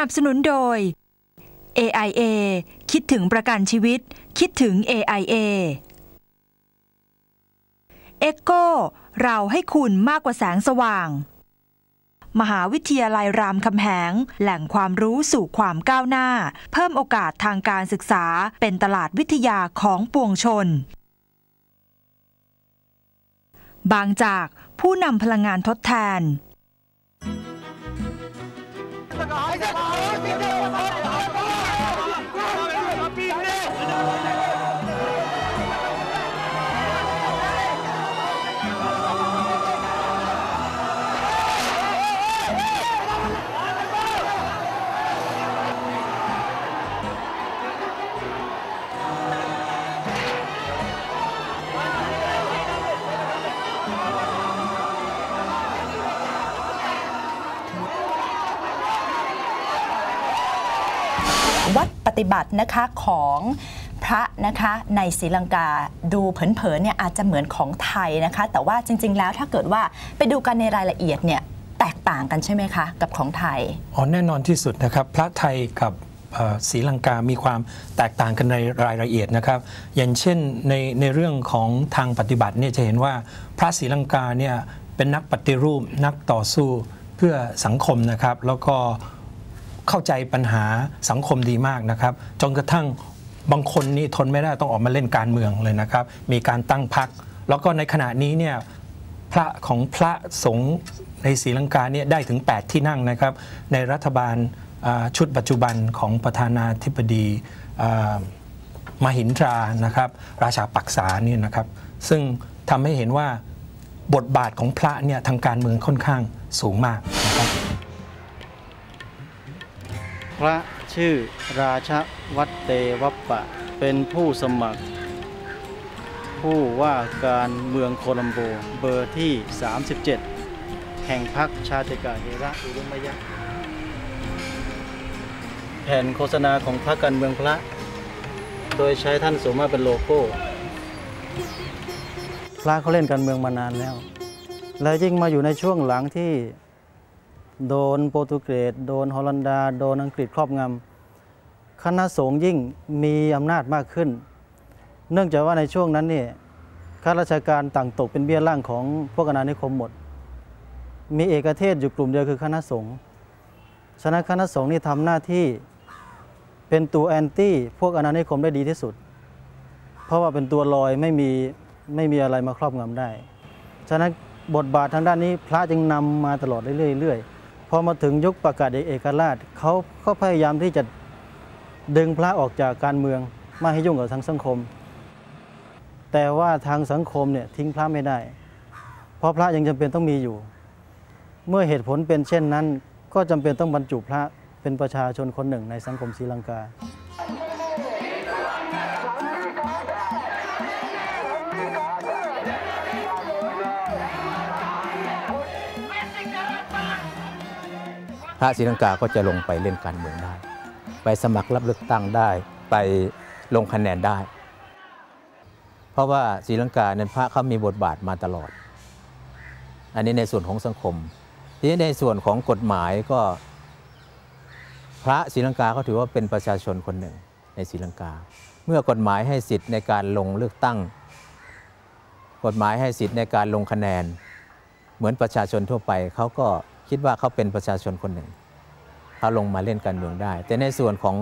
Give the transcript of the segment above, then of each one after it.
นับสนุนโดย AIA คิดถึงประกันชีวิต คิดถึง AIA เอ็กโกเราให้คุณมากกว่าแสงสว่าง มหาวิทยาลัยรามคำแหง แหล่งความรู้สู่ความก้าวหน้า เพิ่มโอกาสทางการศึกษาเป็นตลาดวิทยาของปวงชน บางจากผู้นำพลังงานทดแทน ฏิบัตินะคะของพระนะคะในศรีลังกาดูเผินๆเนี่ยอาจจะเหมือนของไทยนะคะ แต่ว่าจริง ๆ แล้วถ้าเกิดว่าไปดูกันในรายละเอียดเนี่ยแตกต่างกันใช่ไหมคะ กับของไทยอ๋อแน่นอนที่สุดนะครับ พระไทยกับศรีลังกามีความแตกต่างกันในรายละเอียดนะครับ อย่างเช่นในในเรื่องของทางปฏิบัติเนี่ยจะเห็นว่าพระศรีลังกาเนี่ยเป็นนักปฏิรูปนักต่อสู้เพื่อสังคมนะครับ แล้วก็ เข้าใจปัญหาสังคมดีมากนะครับ จนกระทั่งบางคนนี่ทนไม่ได้ต้องออกมาเล่นการเมืองเลยนะครับ มีการตั้งพรรคแล้วก็ในขณะนี้เนี่ยพระของพระสงฆ์ในศรีลังกาเนี่ยได้ถึง 8 ที่นั่งนะครับ ในรัฐบาลชุดปัจจุบันของประธานาธิบดีอ่ามหินทรานะครับ ราชาปักษาเนี่ยนะครับ ซึ่งทำให้เห็นว่าบทบาทของพระเนี่ยทางการเมืองค่อนข้างสูงมาก พระชื่อราชวัตเตวัปปะ เป็นผู้สมัคร ผู้ว่าการเมืองโคลัมโบเบอร์ที่ 37 แห่งพรรคชาติกาเฮระอุรุมยะแผ่นโฆษณาของพรรคการเมืองพระ โดยใช้ท่านสมมาเป็นโลโก้ พระเขาเล่นการเมืองมานานแล้ว แล้วยิ่งมาอยู่ในช่วงหลังที่ โดนโปรตุเกสโดนฮอลันดา โดนอังกฤษครอบงำคณะสงฆ์ยิ่งมีอำนาจมากขึ้น เนื่องจากว่าในช่วงนั้นเนี่ยข้าราชการต่างตกเป็นเบี้ยล่างของพวกอาณานิคมหมด มีเอกเทศอยู่กลุ่มเดียวคือคณะสงฆ์ฉะนั้นคณะสงฆ์นี่ทำหน้าที่เป็นตัวแอนตี้พวกอาณานิคมได้ดีที่สุด เพราะว่าเป็นตัวลอยไม่มีไม่มีอะไรมาครอบงำได้ ฉะนั้นบทบาททางด้านนี้พระจึงนำมาตลอดเรื่อยๆ พอมาถึงยุคประกาศเอกราชเขาก็พยายามที่จะดึงพระออกจากการเมืองไม่ให้ยุ่งกับทางสังคม แต่ว่าทางสังคมเนี่ยทิ้งพระไม่ได้ เพราะพระยังจำเป็นต้องมีอยู่ เมื่อเหตุผลเป็นเช่นนั้น ก็จำเป็นต้องบรรจุพระเป็นประชาชนคนหนึ่งในสังคมศรีลังกา พระศรีลังกาก็จะลงไปเล่นการเมืองได้ ไปสมัครรับเลือกตั้งได้ ไปลงคะแนนได้ เพราะว่าศรีลังกานั้นพระเขามีบทบาทมาตลอด อันนี้ในส่วนของสังคม ทีนี้ในส่วนของกฎหมายก็ พระศรีลังกาเขาถือว่าเป็นประชาชนคนหนึ่งในศรีลังกา เมื่อกฎหมายให้สิทธิ์ในการลงเลือกตั้ง กฎหมายให้สิทธิ์ในการลงคะแนน เหมือนประชาชนทั่วไปเขาก็ คิดว่าเขาเป็นประชาชนคนหนึ่งเขาลงมาเล่นการเมืองได้ แต่ในส่วนของ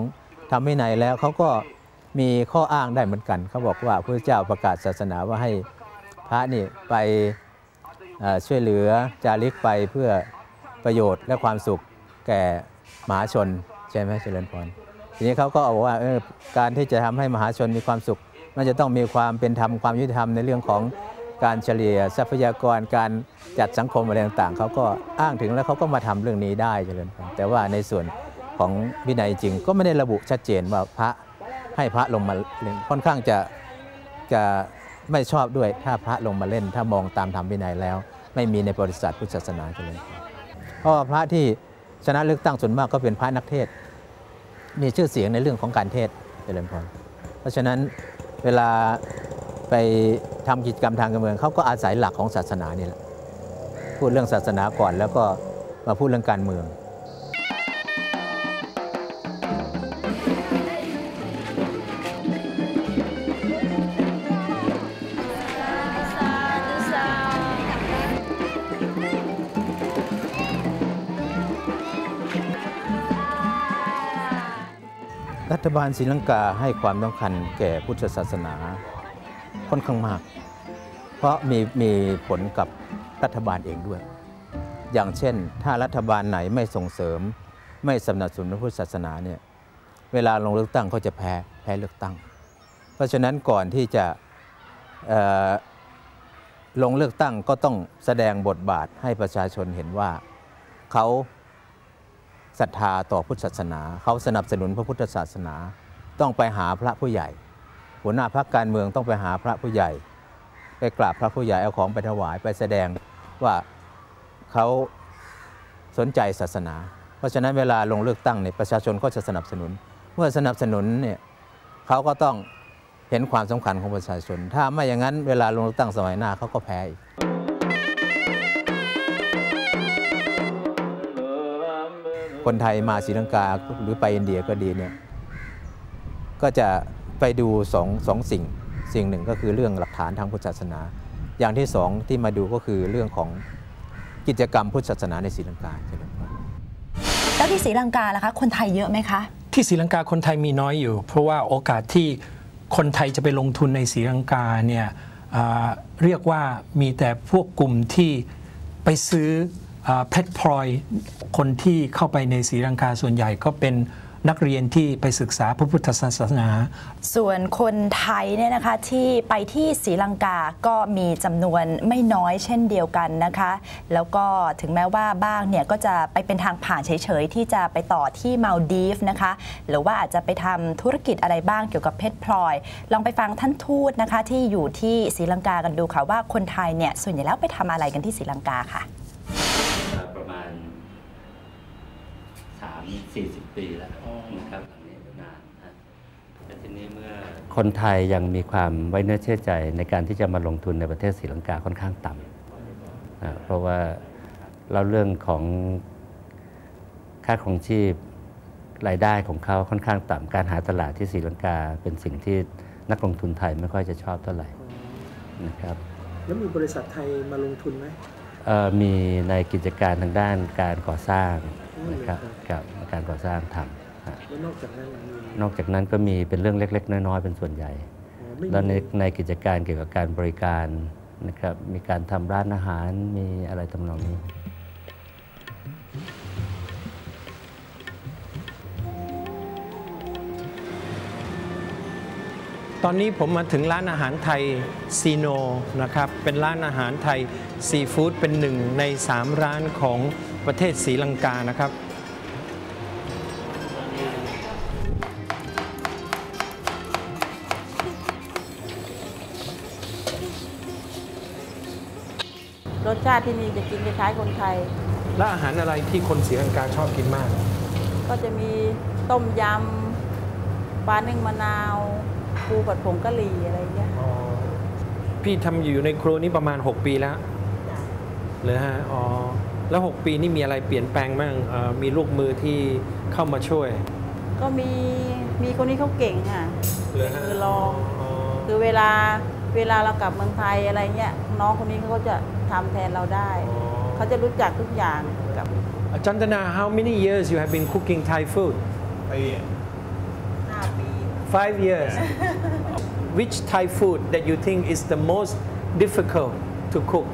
ทำวินัยแล้วเขาก็มีข้ออ้างได้เหมือนกัน เขาบอกว่าพระเจ้าประกาศศาสนาว่าให้พระนี่ไปช่วยเหลือจาริกไปเพื่อประโยชน์และความสุขแก่มหาชนใช่ไหมเจริญพรทีนี้เขาก็บอกว่าการที่จะทำให้มหาชนมีความสุข มันจะต้องมีความเป็นธรรมความยุติธรรมในเรื่องของ การเฉลี่ยทรัพยากรการจัดสังคมอะไรต่างๆเขาก็อ้างถึงแล้วเขาก็มาทำเรื่องนี้ได้เจริญพรแต่ว่าในส่วนของวินัยจริงก็ไม่ได้ระบุชัดเจนว่าพระให้พระลงมาเล่นค่อนข้างจะจะไม่ชอบด้วยถ้าพระลงมาเล่น ถ้ามองตามธรรมวินัยแล้ว ไม่มีในบริษัทพุทธศาสนาเจริญพรเพราะพระที่ชนะเลือกตั้งส่วนมากก็เป็นพระนักเทศ มีชื่อเสียงในเรื่องของการเทศเจริญพรเพราะฉะนั้นเวลา ไปทำกิจกรรมทางการเมืองเขาก็อาศัยหลักของศาสนานี่แหละพูดเรื่องศาสนาก่อนแล้วก็มาพูดเรื่องการเมือง รัฐบาลศรีลังกาให้ความสำคัญแก่พุทธศาสนา ค่อนข้างมาก เพราะมีมีผลกับรัฐบาลเองด้วย อย่างเช่น ถ้ารัฐบาลไหนไม่ส่งเสริม ไม่สนับสนุนพระพุทธศาสนาเนี่ยเวลาลงเลือกตั้งก็จะแพ้แพ้เลือกตั้ง เพราะฉะนั้นก่อนที่จะลงเลือกตั้งก็ต้องแสดงบทบาทให้ประชาชนเห็นว่าเขาศรัทธาต่อพุทธศาสนา เขาสนับสนุนพระพุทธศาสนา ต้องไปหาพระผู้ใหญ่ หัวหน้าพรรคการเมืองต้องไปหาพระผู้ใหญ่ ไปกราบพระผู้ใหญ่เอาของไปถวายไปแสดงว่าเขาสนใจศาสนา เพราะฉะนั้นเวลาลงเลือกตั้งเนี่ยประชาชนก็จะสนับสนุน เมื่อสนับสนุนเนี่ยเขาก็ต้องเห็นความสำคัญของประชาชน ถ้าไม่อย่างนั้นเวลาลงเลือกตั้งสมัยหน้าเขาก็แพ้อีกคนไทยมาศรีลังกาหรือไปอินเดียก็ดีเนี่ยก็จะ ไปดูสองสองสิ่ง สิ่งหนึ่งก็คือเรื่องหลักฐานทางพุทธศาสนา อย่างที่สองที่มาดูก็คือเรื่องของกิจกรรมพุทธศาสนาในศรีลังกาเช่นเดียวกันแล้วที่ศรีลังกาล่ะคะคนไทยเยอะไหมคะ ที่ศรีลังกาคนไทยมีน้อยอยู่ เพราะว่าโอกาสที่คนไทยจะไปลงทุนในศรีลังกาเนี่ยอ่าเรียกว่ามีแต่พวกกลุ่มที่ไปซื้ออาเพชรพลอยคนที่เข้าไปในศรีลังกาส่วนใหญ่ก็เป็น นักเรียนที่ไปศึกษาพระพุทธศาสนา ส่วนคนไทยเนี่ยนะคะที่ไปที่ศรีลังกาก็มีจำนวนไม่น้อยเช่นเดียวกันนะคะ แล้วก็ถึงแม้ว่าบ้างเนี่ยก็จะไปเป็นทางผ่านเฉยๆ ที่จะไปต่อที่มาลดีฟนะคะ หรือว่าอาจจะไปทำธุรกิจอะไรบ้างเกี่ยวกับเพชรพลอย ลองไปฟังท่านทูตนะคะที่อยู่ที่ศรีลังกากันดูค่ะว่าคนไทยเนี่ยส่วนใหญ่แล้วไปทำอะไรกันที่ศรีลังกาค่ะประ สี่สิบปีแล้วนะครับหลังนี้าทีนี้เมื่อคนไทยยังมีความไว้เนื้อเชื่อใจในการที่จะมาลงทุนในประเทศศรีลังกาค่อนข้างต่ำเพราะว่าเราเรื่องของค่าครองชีพรายได้ของเขาค่อนข้างต่ำการหาตลาดที่ศรีลังกา เป็นสิ่งที่นักลงทุนไทยไม่ค่อยจะชอบเท่าไหร่นะครับ แล้วมีบริษัทไทยมาลงทุนไหม มีในกิจการทางด้านการก่อสร้างนะครับอืมกับการก่อสร้างทำฮะแล้วนอกจากนั้นมีนอกจากนั้นก็มีเป็นเรื่องเล็ก ๆ น้อยๆเป็นส่วนใหญ่ แล้วในในกิจการเกี่ยวกับการบริการนะครับมีการทำร้านอาหารมีอะไรทำนองนี้ ตอนนี้ผมมาถึงร้านอาหารไทยซีโนนะครับ เป็นร้านอาหารไทยซีฟู้ดเป็นหนึ่งใน 3 ร้านของประเทศศรีลังกานะครับ รสชาติที่นี่จะกินคล้ายๆคนไทย และอาหารอะไรที่คนศรีลังกาชอบกินมาก ก็จะมีต้มยำปลานึ่งมะนาว ปูผัดผงกะหรี่อะไรอย่างเงี้ยพี่ทำอยู่ในครัวนี้ประมาณ 6 ปีแล้วเหรอฮะอ๋อแล้ว 6 ปีนี่มีอะไรเปลี่ยนแปลงบ้างเอ่อมีลูกมือที่เข้ามาช่วยก็มีมีคนนี้เขาเก่งค่ะ เหรอฮะคือลอง อ๋อคือเวลาเวลาเรากลับเมืองไทยอะไรเงี้ยน้องคนนี้เขาก็จะทำแทนเราได้ เขาจะรู้จักทุกอย่างกับ Chandana, how many years you have been cooking Thai food? 5ปี Five years. Which Thai food that you think is the most difficult to cook?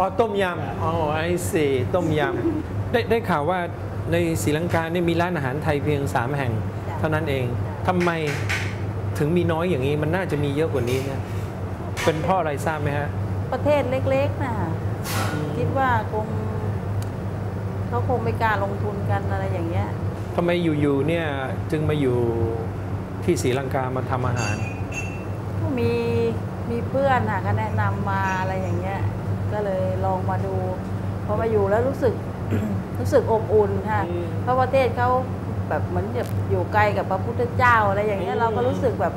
Oh, ต้มยำอ๋อ I see ต้มยำได้ได้ข่าวว่าในศรีลังกาเนี่ยมีร้านอาหารไทยเพียง 3 แห่ง เท่านั้นเองทำไมถึงมีน้อยอย่างนี้มันน่าจะมีเยอะกว่านี้เนี่ยเป็นเพราะอะไรทราบไหมฮะ ประเทศเล็กๆนะคิดว่าคง เขาคงไม่กล้าลงทุนกันอะไรอย่างเงี้ยทำไมอยู่ๆเนี่ยจึงมาอยู่ที่ศรีลังกามาทำอาหาร ก็มีมีเพื่อนค่ะก็แนะนำมาอะไรอย่างเงี้ย ก็เลยลองมาดูพอมาอยู่แล้วรู้สึก รู้สึกอบอุ่นค่ะ อืม เพราะประเทศเขาแบบเหมือนแบบอยู่ไกลกับพระพุทธเจ้าอะไรอย่างเงี้ยอืมเราก็รู้สึกแบบ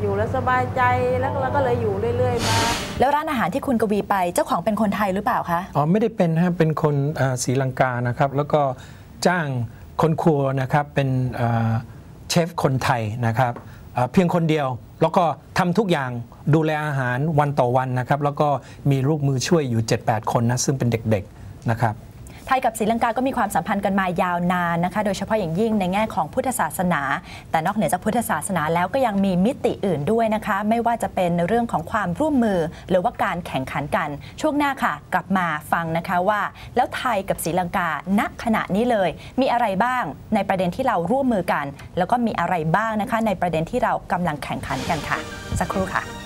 อยู่แล้วสบายใจแล้วเราก็เลยอยู่เรื่อย ๆ มา แล้วร้านอาหารที่คุณกวีไปเจ้าของเป็นคนไทยหรือเปล่าคะอ๋อไม่ได้เป็นฮะเป็นคนศรีลังกานะครับ แล้วก็จ้างคนครัวนะครับเป็นเชฟคนไทยนะครับเอ่อเพียงคนเดียวแล้วก็ทำทุกอย่างดูแลอาหารวันต่อวันนะครับ แล้วก็มีลูกมือช่วยอยู่ 7-8 คนนะซึ่งเป็นเด็กๆนะครับ ยกับศรีลังกาก็มีความสัมพันธ์กันมายาวนานนะคะ โดยเฉพาะอย่างยิ่งในแง่ของพุทธศาสนา แต่นอกเหนือจากพุทธศาสนาแล้วก็ยังมีมิติอื่นด้วยนะคะ ไม่ว่าจะเป็นเรื่องของความร่วมมือ หรือว่าการแข่งขันกัน ช่วงหน้าค่ะ กลับมาฟังนะคะว่า แล้วไทยกับศรีลังกาณขณะนี้เลย มีอะไรบ้างในประเด็นที่เราร่วมมือกัน แล้วก็มีอะไรบ้างนะคะ ในประเด็นที่เรากำลังแข่งขันกันค่ะ สักครู่ค่ะ